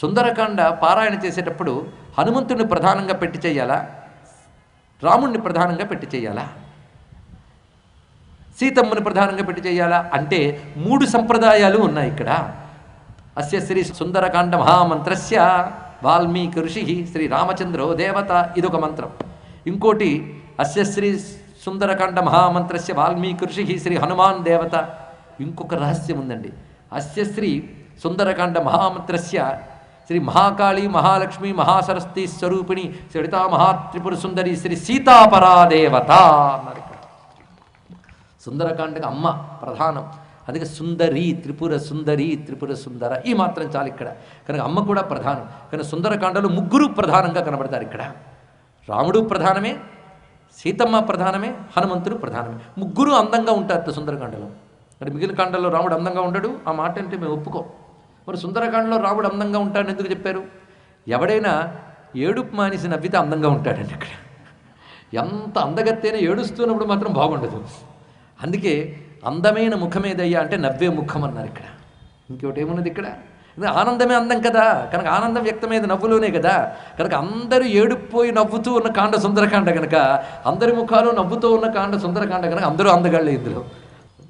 సుందరకాండ పారాయణ చేసేటప్పుడు హనుమంతుడిని ప్రధానంగా పెట్టి చేయాలా? రాముణ్ణి ప్రధానంగా పెట్టి చేయాలా? సీతమ్మని ప్రధానంగా పెట్టి చేయాలా? అంటే మూడు సంప్రదాయాలు ఉన్నాయి ఇక్కడ. అస్య శ్రీ సుందరకాండ మహామంత్రస్య వాల్మీకి ఋషి శ్రీ రామచంద్రో దేవత ఇదొక మంత్రం. ఇంకోటి అస్య శ్రీ సుందరకాండ మహామంత్రస్య వాల్మీకి ఋషి శ్రీ హనుమాన్ దేవత. ఇంకొక రహస్యం ఉందండి. అస్య శ్రీ సుందరకాండ మహామంత్రస్య శ్రీ మహాకాళి మహాలక్ష్మి మహాసరస్వతి స్వరూపిణి సరితా మహాత్రిపుర సుందరి శ్రీ సీతాపరాదేవత అన్నారు ఇక్కడ. సుందరకాండకి అమ్మ ప్రధానం. అందుకే సుందరి త్రిపుర సుందరి త్రిపుర సుందర. ఈ మాత్రం చాలు ఇక్కడ. కనుక అమ్మ కూడా ప్రధానం. కానీ సుందరకాండలో ముగ్గురు ప్రధానంగా కనబడతారు ఇక్కడ. రాముడు ప్రధానమే సీతమ్మ ప్రధానమే హనుమంతుడు ప్రధానమే. ముగ్గురు అందంగా ఉంటారు సుందరకాండలో. మరి మిగిలిన కాండలో రాముడు అందంగా ఉండడు. ఆ మాట అంటే మేము ఒప్పుకోం. మరి సుందరకాండలో రాముడు అందంగా ఉంటాడని ఎందుకు చెప్పారు? ఎవడైనా ఏడుపు మానేసి నవ్వితే అందంగా ఉంటాడండి ఇక్కడ ఎంత అందగత్తేనే ఏడుస్తున్నప్పుడు మాత్రం బాగుండదు. అందుకే అందమైన ముఖం ఏదయ్యా అంటే నవ్వే ముఖం అన్నారు ఇక్కడ. ఇంకోటి ఏమున్నది ఇక్కడ? ఆనందమే అందం కదా. కనుక ఆనందం వ్యక్తమయ్యేది నవ్వులోనే కదా. కనుక అందరూ ఏడుపోయి నవ్వుతూ ఉన్న కాండ సుందరకాండ కనుక అందరి ముఖాలు నవ్వుతూ ఉన్న కాండ సుందరకాండ కనుక అందరూ అందగాళ్ళే ఇందులో.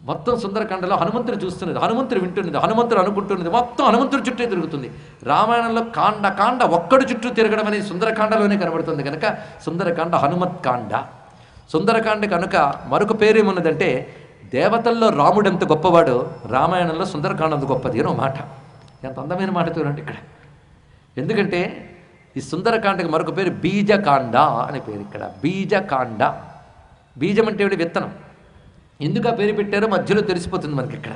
మొత్తం సుందరకాండలో హనుమంతుడు చూస్తున్నది హనుమంతుడు వింటున్నది హనుమంతుడు అనుకుంటున్నది మొత్తం హనుమంతుడి చుట్టే తిరుగుతుంది. రామాయణంలో కాండ కాండ ఒక్కడు చుట్టూ తిరగడం అనేది సుందరకాండలోనే కనబడుతుంది కనుక సుందరకాండ హనుమత్ కాండ సుందరకాండ కనుక మరొక పేరేమున్నదంటే దేవతల్లో రాముడు ఎంత గొప్పవాడు రామాయణంలో సుందరకాండ అంత గొప్పది అని మాట. ఎంత అందమైన మాట చూడండి ఇక్కడ. ఎందుకంటే ఈ సుందరకాండకి మరొక పేరు బీజకాండ అనే పేరు ఇక్కడ. బీజకాండ. బీజం అంటే విత్తనం. ఎందుకు ఆ పేరు పెట్టారో మధ్యలో తెలిసిపోతుంది మనకి ఇక్కడ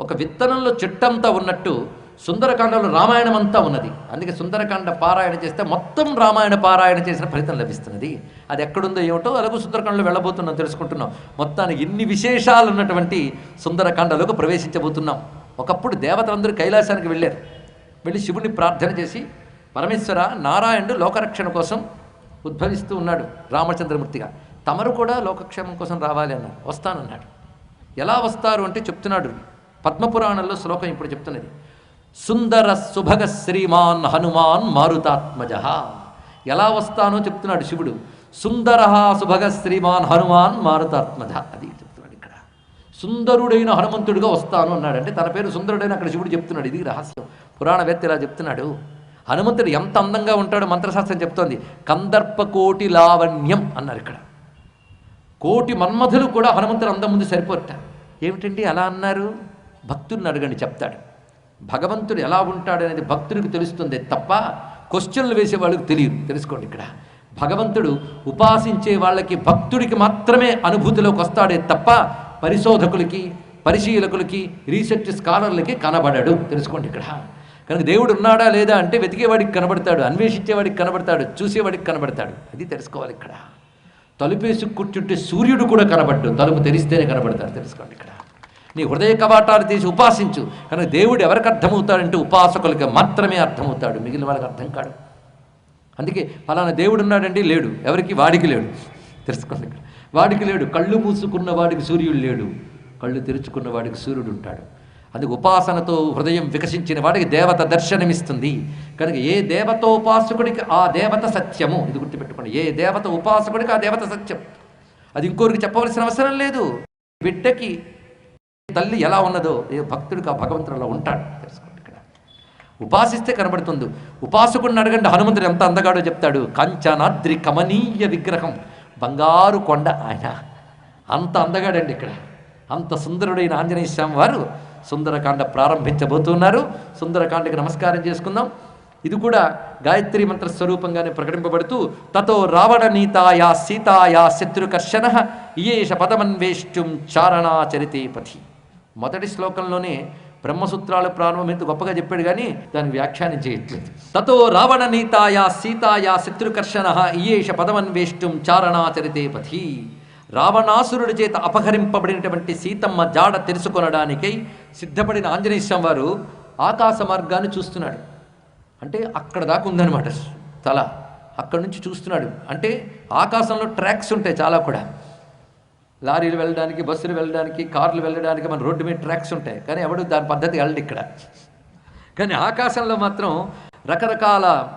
ఒక విత్తనంలో చెట్టంతా ఉన్నట్టు సుందరకాండలో రామాయణం అంతా ఉన్నది. అందుకే సుందరకాండ పారాయణ చేస్తే మొత్తం రామాయణ పారాయణ చేసిన ఫలితం లభిస్తున్నది. అది ఎక్కడుందో ఏమిటో అలాగే సుందరకాండలో వెళ్ళబోతున్నాం తెలుసుకుంటున్నాం. మొత్తానికి ఇన్ని విశేషాలు ఉన్నటువంటి సుందరకాండలోకి ప్రవేశించబోతున్నాం. ఒకప్పుడు దేవతలందరూ కైలాసానికి వెళ్ళారు. వెళ్ళి శివుని ప్రార్థన చేసి పరమేశ్వర నారాయణుడు లోకరక్షణ కోసం ఉద్భవిస్తూ ఉన్నాడు రామచంద్రమూర్తిగా. తమరు కూడా లోకక్షేమం కోసం రావాలి అన్నారు వస్తానన్నాడు. ఎలా వస్తారు అంటే చెప్తున్నాడు. పద్మపురాణంలో శ్లోకం ఇప్పుడు చెప్తున్నది. సుందర సుభగ శ్రీమాన్ హనుమాన్ మారుతాత్మజ. ఎలా వస్తానో చెప్తున్నాడు శివుడు. సుందర సుభగ శ్రీమాన్ హనుమాన్ మారుతాత్మజ. అది చెప్తున్నాడు ఇక్కడ. సుందరుడైన హనుమంతుడిగా వస్తాను అన్నాడు. అంటే తన పేరు సుందరుడైన అక్కడ శివుడు చెప్తున్నాడు. ఇది రహస్యం. పురాణవేత్త ఇలా చెప్తున్నాడు. హనుమంతుడు ఎంత అందంగా ఉంటాడో మంత్రశాస్త్రం చెప్తోంది. కందర్పకోటి లావణ్యం అన్నారు ఇక్కడ. కోటి మన్మధులు కూడా హనుమంతుడు అందం ముందు సరిపోతారు ఏమిటండి అలా అన్నారు? భక్తుడిని అడగండి చెప్తాడు. భగవంతుడు ఎలా ఉంటాడనేది భక్తుడికి తెలుస్తుంది తప్ప క్వశ్చన్లు వేసే వాళ్ళకి తెలియదు. తెలుసుకోండి ఇక్కడ. భగవంతుడు ఉపాసించే వాళ్ళకి భక్తుడికి మాత్రమే అనుభూతిలోకి వస్తాడే తప్ప పరిశోధకులకి పరిశీలకులకి రీసెర్చ్ స్కాలర్లకి కనబడడు. తెలుసుకోండి ఇక్కడ. కనుక దేవుడు ఉన్నాడా లేదా అంటే వెతికేవాడికి కనబడతాడు అన్వేషించేవాడికి కనబడతాడు చూసేవాడికి కనబడతాడు. అది తెలుసుకోవాలి ఇక్కడ. తలుపేసి కూర్చుంటే సూర్యుడు కూడా కనబడ్డు. తలుపు తెరిస్తేనే కనబడతాడు తెలుసుకోండి ఇక్కడ. నీ హృదయ కవాటాలు తీసి ఉపాసించు. కనుక దేవుడు ఎవరికి అర్థమవుతాడంటే ఉపాసకులకి మాత్రమే అర్థమవుతాడు. మిగిలిన వాళ్ళకి అర్థం కాడు. అందుకే ఫలానా దేవుడు ఉన్నాడండి లేడు. ఎవరికి? వాడికి లేడు. తెలుసుకోండి ఇక్కడ. వాడికి లేడు. కళ్ళు మూసుకున్న వాడికి సూర్యుడు లేడు. కళ్ళు తెరుచుకున్న వాడికి సూర్యుడు ఉంటాడు. అందుకు ఉపాసనతో హృదయం వికసించిన వాడికి దేవత దర్శనమిస్తుంది. కనుక ఏ దేవతో ఉపాసకుడికి ఆ దేవత సత్యము? ఇది చెప్పండి. ఏ దేవత ఉపాసకుడికి ఆ దేవత సత్యం? అది ఇంకోరికి చెప్పవలసిన అవసరం లేదు. బిడ్డకి తల్లి ఎలా ఉన్నదో ఏ భక్తుడికి ఆ భగవంతుడు అలా ఉంటాడు. తెలుసుకోండి ఇక్కడ. ఉపాసిస్తే కనబడుతుంది. ఉపాసకుడిని అడగండి హనుమంతుడు ఎంత అందగాడో చెప్తాడు. కంచనాద్రి కమనీయ విగ్రహం. బంగారు కొండ ఆయన. అంత అందగాడండి ఇక్కడ. అంత సుందరుడైన ఆంజనేయ స్వామి వారు సుందరకాండ ప్రారంభించబోతున్నారు. సుందరకాండకి నమస్కారం చేసుకుందాం. ఇది కూడా గాయత్రి మంత్ర స్వరూపంగానే ప్రకటింపబడుతూ తతో రావణ నీతాయా సీతాయా శత్రుకర్షణ ఇయేష పదమన్వేష్టుం చారణాచరితే పథి. మొదటి శ్లోకంలోనే బ్రహ్మసూత్రాలు ప్రారంభం ఎంత గొప్పగా చెప్పాడు కానీ దాన్ని వ్యాఖ్యానం చేయట్లేదు. తతో రావణ నీతాయా సీతాయా శత్రుకర్షణ ఇయేష పదమన్వేష్టుం చారణాచరితే పథి. రావణాసురుడి చేత అపహరింపబడినటువంటి సీతమ్మ జాడ తెలుసుకొనడానికై సిద్ధపడిన ఆంజనేయ స్వామి వారు ఆకాశ మార్గాన్ని చూస్తున్నాడు. అంటే అక్కడ దాకా ఉందన్నమాట. తల అక్కడ నుంచి చూస్తున్నాడు. అంటే ఆకాశంలో ట్రాక్స్ ఉంటాయి చాలా కూడా. లారీలు వెళ్ళడానికి బస్సులు వెళ్ళడానికి కార్లు వెళ్ళడానికి మన రోడ్డు మీద ట్రాక్స్ ఉంటాయి. కానీ ఎవడు దాని పద్ధతి వెళ్ళడు ఇక్కడ. కానీ ఆకాశంలో మాత్రం రకరకాల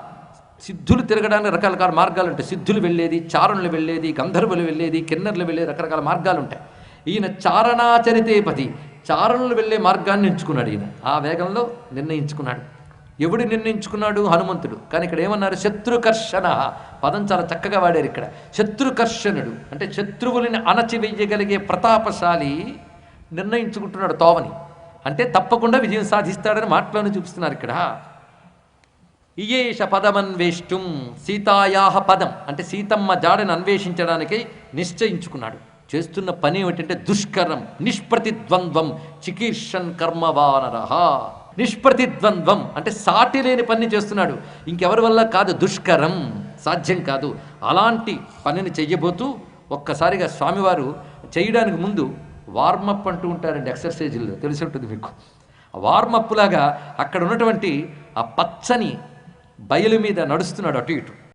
సిద్ధులు తిరగడానికి రకరకాల మార్గాలు ఉంటాయి. సిద్ధులు వెళ్ళేది చారణులు వెళ్ళేది గంధర్వులు వెళ్ళేది కిన్నర్లు వెళ్ళేది రకరకాల మార్గాలు ఉంటాయి. ఈయన చారణాచరితేపతి చారణులు వెళ్ళే మార్గాన్ని ఎంచుకున్నాడు ఈయన. ఆ వేగంలో నిర్ణయించుకున్నాడు. ఎవడు నిర్ణయించుకున్నాడు? హనుమంతుడు. కానీ ఇక్కడ ఏమన్నారు? శత్రుకర్షణ. పదం చాలా చక్కగా వాడారు ఇక్కడ. శత్రుకర్షణుడు. అంటే శత్రువులని అణచివేయగలిగే ప్రతాపశాలి నిర్ణయించుకుంటున్నాడు తోవని. అంటే తప్పకుండా విజయం సాధిస్తాడని మాటలను చూపిస్తున్నారు ఇక్కడ. ఇయేష పదమన్వేష్టం సీతాయాహ పదం. అంటే సీతమ్మ జాడను అన్వేషించడానికి నిశ్చయించుకున్నాడు. చేస్తున్న పని ఏమిటంటే దుష్కరం నిష్ప్రతిద్వంద్వం చికీర్షన్ కర్మవానరహ నిష్ప్రతిద్వంద్వం అంటే సాటి లేని పని చేస్తున్నాడు. ఇంకెవరి వల్ల కాదు? దుష్కరం. సాధ్యం కాదు. అలాంటి పనిని చెయ్యబోతూ ఒక్కసారిగా స్వామివారు చేయడానికి ముందు వార్మప్ అంటూ ఉంటారండి ఎక్సర్సైజులు తెలిసి ఉంటుంది మీకు. వార్మప్ లాగా అక్కడ ఉన్నటువంటి ఆ పచ్చని బయలు మీద నడుస్తున్నాడు అటు ఇటు.